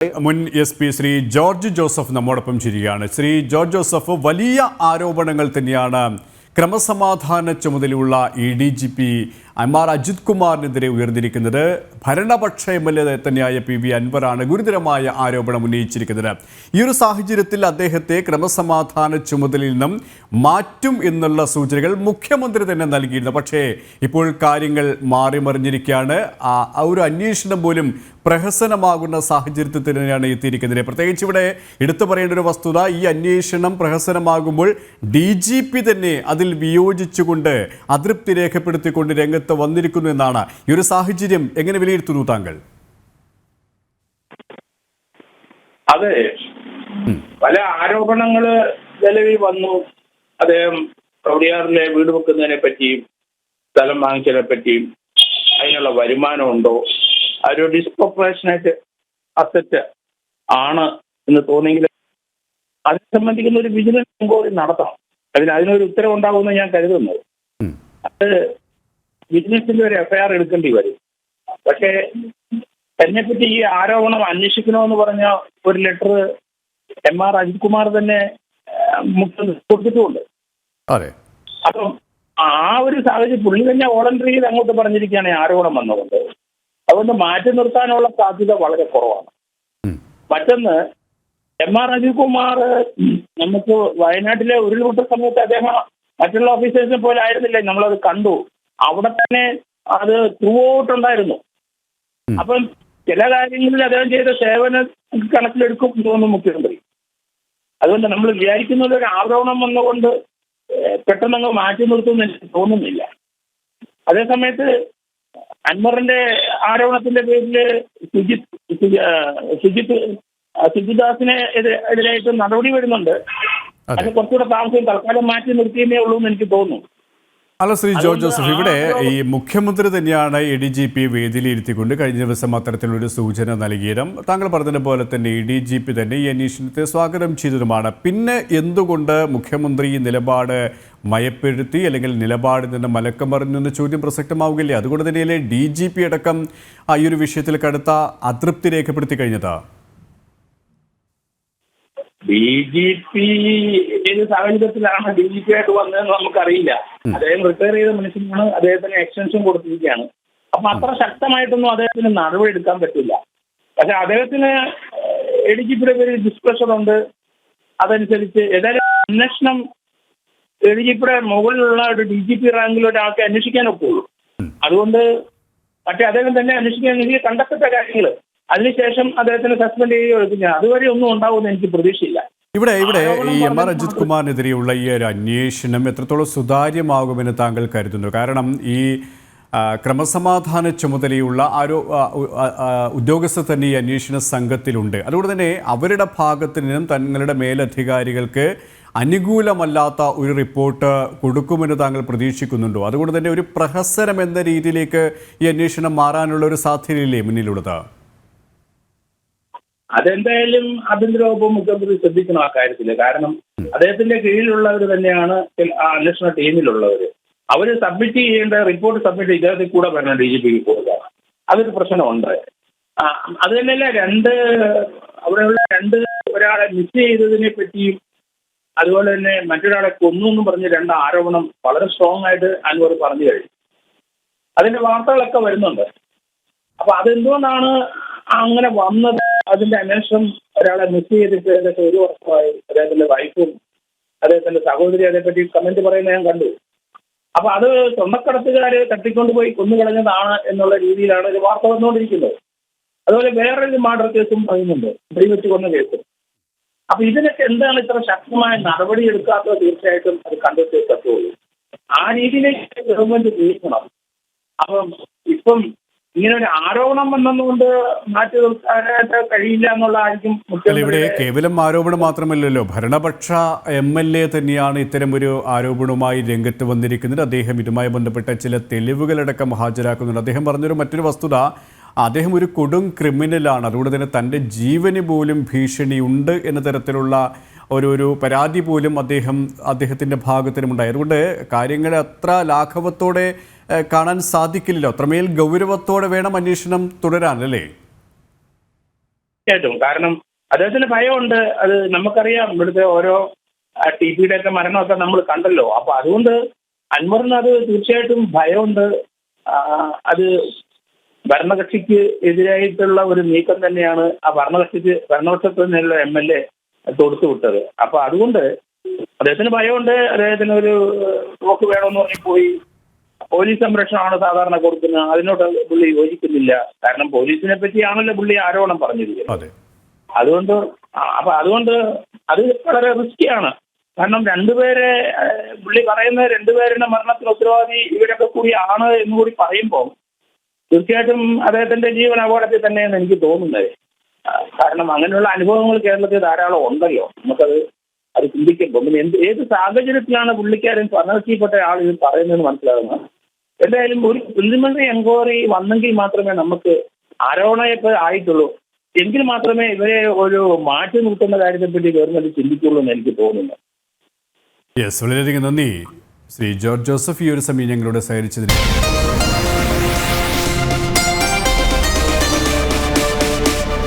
മുൻ S P Shri George Joseph നമ്മോടൊപ്പം ചിരിയാണ്. ശ്രീ ജോർജ് ജോസഫ് വലിയ ആരോപണങ്ങൾ തന്നെയാണ് ക്രമസമാധാന ചുമതലയുള്ള E D G P M Ajith കുമാറിനെതിരെ ഉയർന്നിരിക്കുന്നത് ഭരണപക്ഷ എം എൽ എ തന്നെയായ പി വി അൻവറാണ് ഗുരുതരമായ ആരോപണം ഉന്നയിച്ചിരിക്കുന്നത്. ഈ ഒരു സാഹചര്യത്തിൽ അദ്ദേഹത്തെ ക്രമസമാധാന ചുമതലയിൽ നിന്നും മാറ്റും എന്നുള്ള സൂചനകൾ മുഖ്യമന്ത്രി തന്നെ നൽകിയിരുന്നു. പക്ഷേ ഇപ്പോൾ കാര്യങ്ങൾ മാറിമറിഞ്ഞിരിക്കുകയാണ്. ആ ഒരു അന്വേഷണം പോലും പ്രഹസനമാകുന്ന സാഹചര്യത്തിൽ തന്നെയാണ് എത്തിയിരിക്കുന്നത്. പ്രത്യേകിച്ച് ഇവിടെ എടുത്തു പറയേണ്ട ഒരു വസ്തുത ഈ അന്വേഷണം പ്രഹസനമാകുമ്പോൾ ഡി തന്നെ അതിൽ വിയോജിച്ചുകൊണ്ട് അതൃപ്തി രേഖപ്പെടുത്തിക്കൊണ്ട് രംഗത്ത് വന്നിരിക്കുന്നു എന്നാണ്. ഈ ഒരു സാഹചര്യം എങ്ങനെ വിലയിരുത്തുന്നു താങ്കൾ? അതെ. പല ആരോപണങ്ങൾ നിലവിൽ വന്നു. അദ്ദേഹം പ്രൗഢിയാറിലെ വീട് വെക്കുന്നതിനെ പറ്റിയും സ്ഥലം വാങ്ങിച്ചതിനെ പറ്റിയും അതിനുള്ള വരുമാനമുണ്ടോ? അതൊരു ഡിസ്പ്രൊപ്പറേഷനായിട്ട് അസറ്റ് ആണ് എന്ന് തോന്നിയെങ്കിൽ അതിനെ സംബന്ധിക്കുന്ന ഒരു വിജിലൻസ് എൻക്വയറി നടത്തണം. അതിന് അതിനൊരു ഉത്തരവ് ഉണ്ടാകുമെന്ന് ഞാൻ കരുതുന്നത് അത് വിജിലൻസിന്റെ ഒരു എഫ്ഐആർ എടുക്കേണ്ടി വരും. പക്ഷേ എന്നെപ്പറ്റി ഈ ആരോപണം അന്വേഷിക്കണമെന്ന് പറഞ്ഞ ഒരു letter M R Ajith Kumar തന്നെ കൊടുത്തിട്ടുമുണ്ട്. അതെ. അപ്പം ആ ഒരു സാഹചര്യം പുള്ളി തന്നെ വോളണ്ടറിയിൽ അങ്ങോട്ട് പറഞ്ഞിരിക്കുകയാണ് ഈ ആരോപണം വന്നുകൊണ്ട് അതുകൊണ്ട് മാറ്റി നിർത്താനുള്ള സാധ്യത വളരെ കുറവാണ്. മറ്റൊന്ന് എം ആർ അജിത് കുമാർ നമുക്ക് വയനാട്ടിലെ ഉരുൾപൊട്ട സമയത്ത് അദ്ദേഹം മറ്റുള്ള ഓഫീസേഴ്സിനെ പോലെ ആയിരുന്നില്ല? നമ്മളത് കണ്ടു. അവിടെ തന്നെ അത് ത്രൂ ഔട്ട് ഉണ്ടായിരുന്നു. അപ്പം ചില കാര്യങ്ങളിൽ അദ്ദേഹം ചെയ്ത സേവന കണക്കിലെടുക്കും എന്ന് തോന്നുന്നു മുഖ്യമന്ത്രി. അതുകൊണ്ട് നമ്മൾ വിചാരിക്കുന്നത് ഒരു ആരോപണം വന്നുകൊണ്ട് പെട്ടെന്ന് പെട്ടെന്നങ്ങ് മാറ്റി നിർത്തുമെന്ന് എനിക്ക് തോന്നുന്നില്ല. അതേസമയത്ത് അൻവറിന്റെ ആരോപണത്തിന്റെ പേരിൽ സുജിത് സുജിത് സുജിദാസിനെ എതിരായിട്ട് നടപടി വരുന്നുണ്ട്. അതെ. അത് കുറച്ചുകൂടെ താമസം തൽക്കാലം മാറ്റി നിർത്തിയേ ഉള്ളൂ എന്ന് എനിക്ക് തോന്നുന്നു. അല്ല ശ്രീ ജോർജ് ജോസഫ് ഇവിടെ ഈ മുഖ്യമന്ത്രി തന്നെയാണ് എ ഡി ജി പി വേദിയിലിരുത്തിക്കൊണ്ട് കഴിഞ്ഞ ദിവസം അത്തരത്തിലൊരു സൂചന നൽകിയതും. താങ്കൾ പറഞ്ഞതുപോലെ തന്നെ എ ഡി ജി പി തന്നെ ഈ അന്വേഷണത്തെ സ്വാഗതം ചെയ്തതുമാണ്. പിന്നെ എന്തുകൊണ്ട് മുഖ്യമന്ത്രി ഈ നിലപാട് മയപ്പെടുത്തി അല്ലെങ്കിൽ നിലപാടിൽ നിന്ന് മലക്കം മലക്കമറിഞ്ഞെന്ന ചോദ്യം പ്രസക്തമാവുകയില്ലേ? അതുകൊണ്ട് തന്നെയല്ലേ ഡി ജി പി അടക്കം ആ ഈ ഒരു വിഷയത്തിൽ കടുത്ത അതൃപ്തി രേഖപ്പെടുത്തി കഴിഞ്ഞത്? ഡി ജി പി ഏത് സാഹചര്യത്തിലാണ് ഡി ജി പി ആയിട്ട് വന്നതെന്ന് നമുക്കറിയില്ല. അദ്ദേഹം റിട്ടയർ ചെയ്ത മനുഷ്യനാണ്. അദ്ദേഹത്തിന് എക്സ്റ്റൻഷൻ കൊടുത്തിരിക്കുകയാണ്. അപ്പൊ അത്ര ശക്തമായിട്ടൊന്നും അദ്ദേഹത്തിന് നടപടി എടുക്കാൻ പറ്റില്ല. പക്ഷെ അദ്ദേഹത്തിന് എ ഡി ജി പിയുടെ പേരിൽ ഡിസ്പ്രഷർ ഉണ്ട്. അതനുസരിച്ച് ഏതായാലും അന്വേഷണം എ ഡി ജി പിയുടെ മുകളിലുള്ള ഒരു ഡി ജി പി റാങ്കിൽ ഒരാൾക്ക് അന്വേഷിക്കാനൊക്കെ ഉള്ളൂ അതുകൊണ്ട് മറ്റേ അദ്ദേഹം തന്നെ അന്വേഷിക്കാൻ കണ്ടെത്തപ്പെട്ട കാര്യങ്ങൾ അതിനുശേഷം അദ്ദേഹത്തിന് സസ്പെൻഡ് ചെയ്യുകയോ എടുക്കുക അതുവരെ ഒന്നും ഉണ്ടാവുമെന്ന് എനിക്ക് പ്രതീക്ഷയില്ല. ഇവിടെ ഇവിടെ ഈ എം ആർ അജിത് കുമാറിനെതിരെയുള്ള ഈ ഒരു അന്വേഷണം എത്രത്തോളം സുതാര്യമാകുമെന്ന് താങ്കൾ കരുതുന്നു? കാരണം ഈ ക്രമസമാധാന ചുമതലയുള്ള ആരോ ആ, ഉ- ആ, ആ, ഉദ്യോഗസ്ഥർ തന്നെ ഈ അന്വേഷണ സംഘത്തിലുണ്ട്. അതുകൊണ്ട് തന്നെ അവരുടെ ഭാഗത്ത് നിന്നും തങ്ങളുടെ മേലധികാരികൾക്ക് അനുകൂലമല്ലാത്ത ഒരു റിപ്പോർട്ട് കൊടുക്കുമെന്ന് താങ്കൾ പ്രതീക്ഷിക്കുന്നുണ്ടോ? അതുകൊണ്ട് തന്നെ ഒരു പ്രഹസനം എന്ന രീതിയിലേക്ക് ഈ അന്വേഷണം മാറാനുള്ള ഒരു സാധ്യതയില്ലേ മുന്നിലുള്ളത്? അതെന്തായാലും ആഭ്യന്തര വകുപ്പ് മുഖ്യമന്ത്രി ശ്രദ്ധിക്കണം ആ കാര്യത്തിൽ കാരണം അദ്ദേഹത്തിന്റെ കീഴിലുള്ളവർ തന്നെയാണ് അന്വേഷണ ടീമിലുള്ളവർ അവർ സബ്മിറ്റ് ചെയ്യേണ്ട റിപ്പോർട്ട് സബ്മിറ്റ് ഇദ്ദേഹത്തിൽ കൂടെ വരണം ഡി ജി പിക്ക് കൊടുക്കാം. അതൊരു പ്രശ്നമുണ്ട്. അത് തന്നെയല്ല രണ്ട് അവിടെയുള്ള രണ്ട് ഒരാളെ മിസ് ചെയ്തതിനെ പറ്റിയും അതുപോലെ തന്നെ മറ്റൊരാളെ കൊന്നു എന്ന് പറഞ്ഞ് രണ്ട് ആരോപണം വളരെ സ്ട്രോങ് ആയിട്ട് അൻവർ പറഞ്ഞു കഴിഞ്ഞു. അതിന്റെ വാർത്തകളൊക്കെ വരുന്നുണ്ട്. അപ്പൊ അതെന്തുകൊണ്ടാണ് അങ്ങനെ വന്നത് അതിന്റെ അന്വേഷണം ഒരാളെ മിസ് ചെയ്തിട്ട് ഏകദേശം ഒരു വർഷമായി അദ്ദേഹത്തിന്റെ വൈഫും അദ്ദേഹത്തിന്റെ സഹോദരി അതേപ്പറ്റി കമന്റ് പറയുന്നത് ഞാൻ കണ്ടു. അപ്പൊ അത് സ്വർണക്കടത്തുകാര് തട്ടിക്കൊണ്ടുപോയി കൊന്നുകളഞ്ഞതാണ് എന്നുള്ള രീതിയിലാണ് ഒരു വാർത്ത വന്നുകൊണ്ടിരിക്കുന്നത്. അതുപോലെ വേറൊരു മർഡർ കേസും പറയുന്നുണ്ട്. സ്ത്രീ വെച്ച് കൊന്ന കേസും. അപ്പൊ ഇതിനൊക്കെ എന്താണ് ഇത്ര ശക്തമായ നടപടി എടുക്കാത്തത് തീർച്ചയായിട്ടും അത് കണ്ടെത്തിയേ പറ്റുള്ളൂ. ആ രീതിയിലേക്ക് ഗവൺമെന്റ് നീക്കണം അപ്പം ഇപ്പം ഇങ്ങനെ ആരോപണം വന്നതുകൊണ്ട് മാറ്റി നിർത്താനായിട്ട് കഴിയില്ല എന്നുള്ളതായിരിക്കും ഇവിടെ കേവലം ആരോപണം മാത്രമല്ലല്ലോ. ഭരണപക്ഷ എം എൽ എ തന്നെയാണ് ഇത്തരം ഒരു ആരോപണവുമായി രംഗത്ത് വന്നിരിക്കുന്നത്. അദ്ദേഹം ഇതുമായി ബന്ധപ്പെട്ട ചില തെളിവുകളടക്കം ഹാജരാക്കുന്നുണ്ട്. അദ്ദേഹം പറഞ്ഞൊരു മറ്റൊരു വസ്തുത അദ്ദേഹം ഒരു കൊടും ക്രിമിനലാണ്. അതുകൊണ്ട് തന്നെ തന്റെ ജീവന് പോലും ഭീഷണിയുണ്ട് എന്ന തരത്തിലുള്ള ഒരു ഒരു പരാതി പോലും അദ്ദേഹം അദ്ദേഹത്തിന്റെ ഭാഗത്തിനുമുണ്ടായി. അതുകൊണ്ട് കാര്യങ്ങളെ അത്ര ലാഘവത്തോടെ കാണാൻ സാധിക്കില്ലല്ലോ. അത്രമേൽ ഗൗരവത്തോടെ വേണം അന്വേഷണം തുടരാൻ അല്ലേ? തീർച്ചയായിട്ടും. കാരണം അദ്ദേഹത്തിന് ഭയമുണ്ട്. അത് നമുക്കറിയാം. ഇവിടുത്തെ ഓരോ ടി പിയുടെ ഒക്കെ മരണമൊക്കെ നമ്മൾ കണ്ടല്ലോ. അപ്പൊ അതുകൊണ്ട് അൻവറിന് അത് തീർച്ചയായിട്ടും ഭയമുണ്ട്. അത് ഭരണകക്ഷിക്ക് എതിരായിട്ടുള്ള ഒരു നീക്കം തന്നെയാണ്. ആ ഭരണകക്ഷിക്ക് ഭരണപക്ഷത്ത് നിന്നുള്ള എം എൽ എ തൊടുത്തു വിട്ടത്. അപ്പൊ അതുകൊണ്ട് അദ്ദേഹത്തിന് ഭയമുണ്ട്. അദ്ദേഹത്തിന് ഒരു നോക്ക് വേണമെന്ന് പറഞ്ഞ് പോയി. പോലീസ് സംരക്ഷണമാണ് സാധാരണ കൊടുക്കുന്നത്. അതിനോട് പുള്ളി യോജിക്കുന്നില്ല. കാരണം പോലീസിനെ പറ്റിയാണല്ലോ പുള്ളി ആരോപണം പറഞ്ഞിരിക്കുന്നത്. അതെ. അതുകൊണ്ട് അപ്പൊ അതുകൊണ്ട് അത് വളരെ റിസ്കിയാണ് കാരണം രണ്ടുപേരെ പുള്ളി പറയുന്ന രണ്ടുപേരുടെ മരണത്തിന് ഉത്തരവാദി ഇവരൊക്കെ കൂടി ആണ് എന്ന് കൂടി പറയുമ്പോൾ തീർച്ചയായിട്ടും അദ്ദേഹത്തിന്റെ ജീവൻ അപകടത്തിൽ തന്നെയെന്ന് എനിക്ക് തോന്നുന്നത്. കാരണം അങ്ങനെയുള്ള അനുഭവങ്ങൾ കേരളത്തിൽ ധാരാളം ഉണ്ടല്ലോ. നമുക്കത് അത് ചിന്തിക്കുമ്പോൾ. പിന്നെ എന്ത് ഏത് സാഹചര്യത്തിലാണ് പുള്ളിക്കാരൻ ഭരണകക്ഷിപ്പെട്ട ആൾ ഇത് പറയുന്നതെന്ന് മനസ്സിലാകുന്നത്? എന്തായാലും ഒരു പ്രിലിമിനറി എൻക്വയറി വന്നെങ്കിൽ മാത്രമേ നമുക്ക് ആരോപണമൊക്കെ ആയിട്ടുള്ളൂ. എങ്കിൽ മാത്രമേ ഇവരെ ഒരു മാറ്റി നിർത്തുന്ന കാര്യത്തെപ്പറ്റി ഗവൺമെന്റ് ചിന്തിക്കുള്ളൂ എന്ന് എനിക്ക് തോന്നുന്നു. യെസ് വളരെയധികം നന്ദി. ശ്രീ ജോർജ് ജോസഫ് ഈ ഒരു സമയം ഞങ്ങളോട് സഹകരിച്ചതിന്.